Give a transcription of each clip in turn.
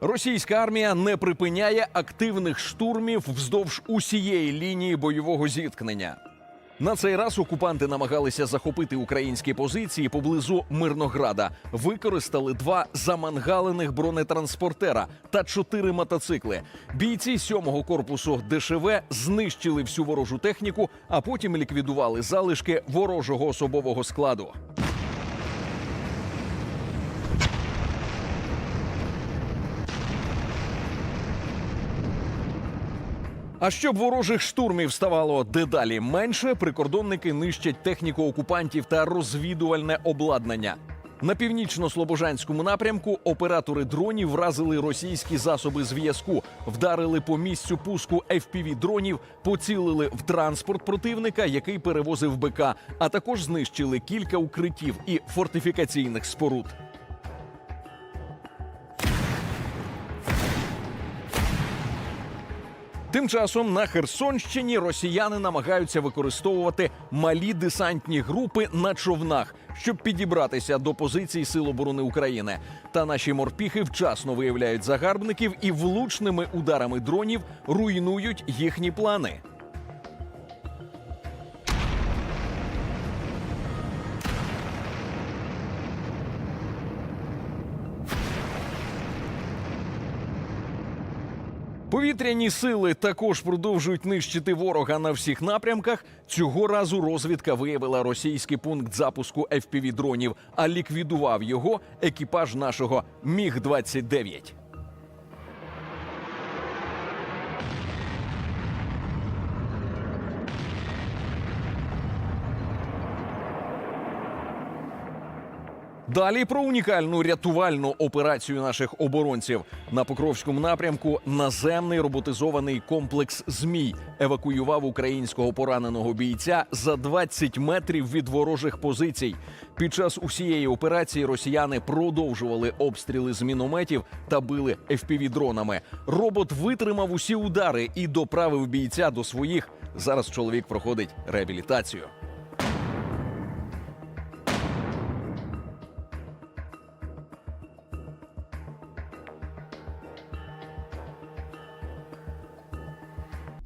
Російська армія не припиняє активних штурмів вздовж усієї лінії бойового зіткнення. На цей раз окупанти намагалися захопити українські позиції поблизу Мирнограда. Використали два замангалених бронетранспортера та чотири мотоцикли. Бійці сьомого корпусу ДШВ знищили всю ворожу техніку, а потім ліквідували залишки ворожого особового складу. А щоб ворожих штурмів ставало дедалі менше, прикордонники нищать техніку окупантів та розвідувальне обладнання. На північно-слобожанському напрямку оператори дронів вразили російські засоби зв'язку, вдарили по місцю пуску fpv дронів, поцілили в транспорт противника, який перевозив БК, а також знищили кілька укриттів і фортифікаційних споруд. Тим часом на Херсонщині росіяни намагаються використовувати малі десантні групи на човнах, щоб підібратися до позицій Сил оборони України. Та наші морпіхи вчасно виявляють загарбників і влучними ударами дронів руйнують їхні плани. Повітряні сили також продовжують нищити ворога на всіх напрямках. Цього разу розвідка виявила російський пункт запуску fpv дронів, а ліквідував його екіпаж нашого Міг 29 Далі про унікальну рятувальну операцію наших оборонців на Покровському напрямку. Наземний роботизований комплекс Змій евакуював українського пораненого бійця за 20 метрів від ворожих позицій. Під час усієї операції росіяни продовжували обстріли з мінометів та били FPV-дронами. Робот витримав усі удари і доправив бійця до своїх. Зараз чоловік проходить реабілітацію.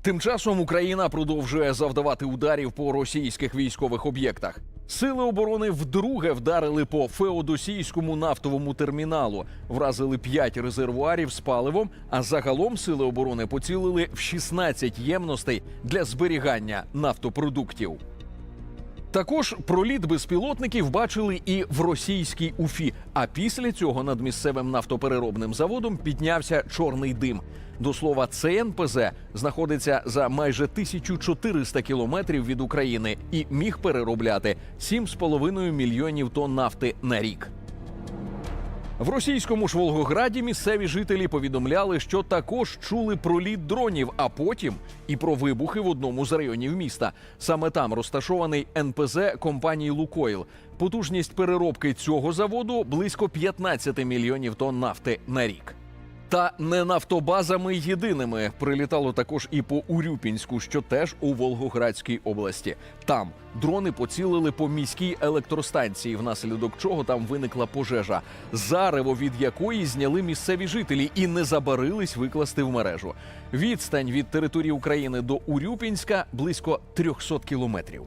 Тим часом Україна продовжує завдавати ударів по російських військових об'єктах. Сили оборони вдруге вдарили по феодосійському нафтовому терміналу, вразили 5 резервуарів з паливом. А загалом сили оборони поцілили в 16 ємностей для зберігання нафтопродуктів. Також проліт безпілотників бачили і в російській Уфі. А після цього над місцевим нафтопереробним заводом піднявся чорний дим. До слова, цей НПЗ знаходиться за майже 1400 кілометрів від України і міг переробляти 7,5 мільйонів тонн нафти на рік. В російському ж Волгограді місцеві жителі повідомляли, що також чули про літ дронів, а потім і про вибухи в одному з районів міста. Саме там розташований НПЗ компанії Лукойл. Потужність переробки цього заводу близько 15 мільйонів тонн нафти на рік. Та не нафтобазами єдиними прилітало також і по Урюпінську, що теж у Волгоградській області. Там дрони поцілили по міській електростанції, внаслідок чого там виникла пожежа, зарево від якої зняли місцеві жителі і не забарились викласти в мережу. Відстань від території України до Урюпінська близько 300 кілометрів.